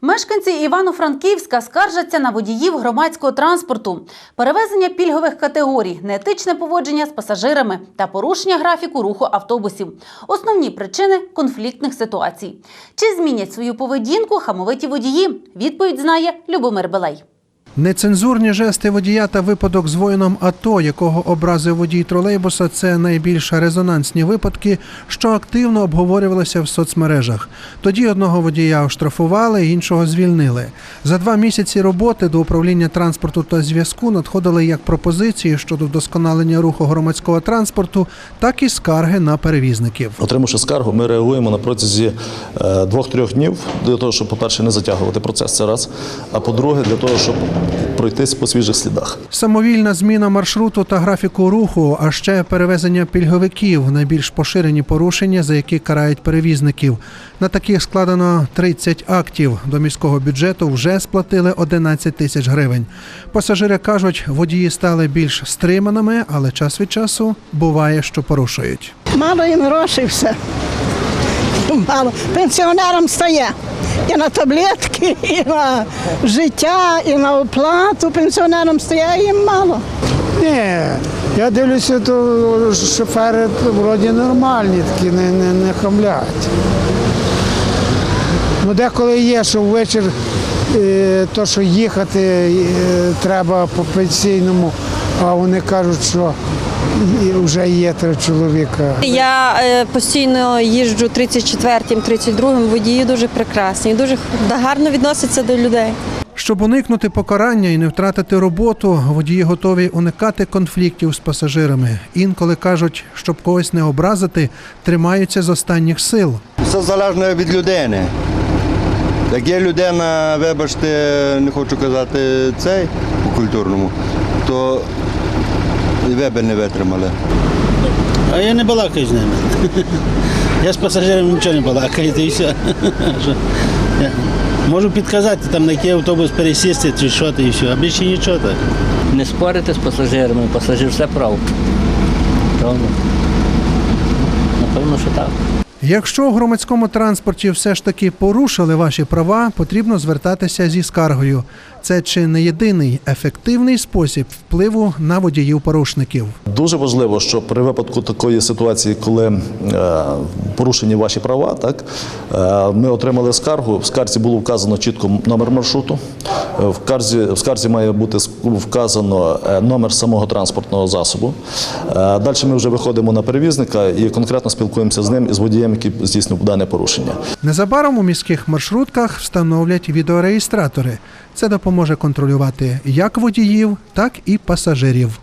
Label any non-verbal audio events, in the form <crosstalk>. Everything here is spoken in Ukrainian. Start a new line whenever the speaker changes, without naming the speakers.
Мешканці Івано-Франківська скаржаться на водіїв громадського транспорту, перевезення пільгових категорій, неетичне поводження з пасажирами та порушення графіку руху автобусів. Основні причини конфліктних ситуацій. Чи змінять свою поведінку хамовиті водії? Відповідь знає Любомир Белей.
Нецензурні жести водія та випадок з воїном АТО, якого образив водій тролейбуса, це найбільш резонансні випадки, що активно обговорювалися в соцмережах. Тоді одного водія оштрафували, іншого звільнили. За два місяці роботи до управління транспорту та зв'язку надходили як пропозиції щодо вдосконалення руху громадського транспорту, так і скарги на перевізників.
Отримавши скаргу, ми реагуємо на протязі е, двох-трьох днів для того, щоб, по-перше, не затягувати процес це раз, а по-друге, для того, щоб пройтись по свіжих слідах.
Самовільна зміна маршруту та графіку руху, а ще перевезення пільговиків найбільш поширені порушення, за які карають перевізників. На таких складено 30 актів. До міського бюджету вже сплатили 11 тисяч гривень. Пасажири кажуть, водії стали більш стриманими, але час від часу буває, що порушують.
Мало їм грошей все. Мало. Пенсіонерам стає. І на таблетки, і на життя, і на оплату пенсіонерам стає, їм мало.
Ні, я дивлюся, то шофери вроді нормальні, такі не, не, не хамлять. Ну, деколи є, що ввечір е, то, що їхати е, треба по пенсійному, а вони кажуть, що вже є три чоловіка.
Я е, постійно їжджу 34-м, 32-м, водії дуже прекрасні, дуже гарно відносяться до людей.
Щоб уникнути покарання і не втратити роботу, водії готові уникати конфліктів з пасажирами. Інколи кажуть, щоб когось не образити, тримаються з останніх сил.
Все залежно від людини. Як є людина, вибачте, не хочу казати цей культурному, то і ви б не витримали.
А я не балакаю з ними. <laughs> Я з пасажирами нічого не балакаю, і все. <laughs> Можу підказати, там на який автобус пересісти чи що то і все, а більше нічого так.
не спорити з пасажирами, пасажир все прав. Правда? Напевно, що так.
Якщо у громадському транспорті все ж таки порушили ваші права, потрібно звертатися зі скаргою. Це чи не єдиний ефективний спосіб впливу на водіїв-порушників.
Дуже важливо, що при випадку такої ситуації, коли е, порушені ваші права, так е, ми отримали скаргу. В скарзі було вказано чітко номер маршруту. Е, В скарзі, в скарзі має бути вказано е, номер самого транспортного засобу. Е, Далі ми вже виходимо на перевізника і конкретно спілкуємося з ним і з водієм, який здійснив дане порушення.
Незабаром у міських маршрутках встановлять відеореєстратори. Це допоможе контролювати як водіїв, так і пасажирів.